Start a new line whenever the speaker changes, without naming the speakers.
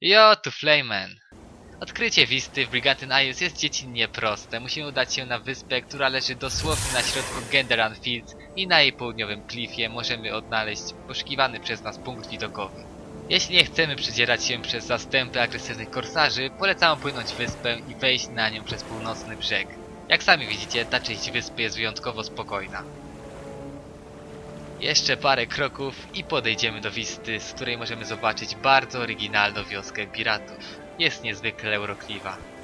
Jo, tu Flayman. Odkrycie Wisty w Brigantine Isles jest dziecinnie proste. Musimy udać się na wyspę, która leży dosłownie na środku Genderan Fields i na jej południowym klifie możemy odnaleźć poszukiwany przez nas punkt widokowy. Jeśli nie chcemy przedzierać się przez zastępy agresywnych korsarzy, polecam płynąć wyspę i wejść na nią przez północny brzeg. Jak sami widzicie, ta część wyspy jest wyjątkowo spokojna. Jeszcze parę kroków i podejdziemy do Wisty, z której możemy zobaczyć bardzo oryginalną wioskę piratów. Jest niezwykle urokliwa.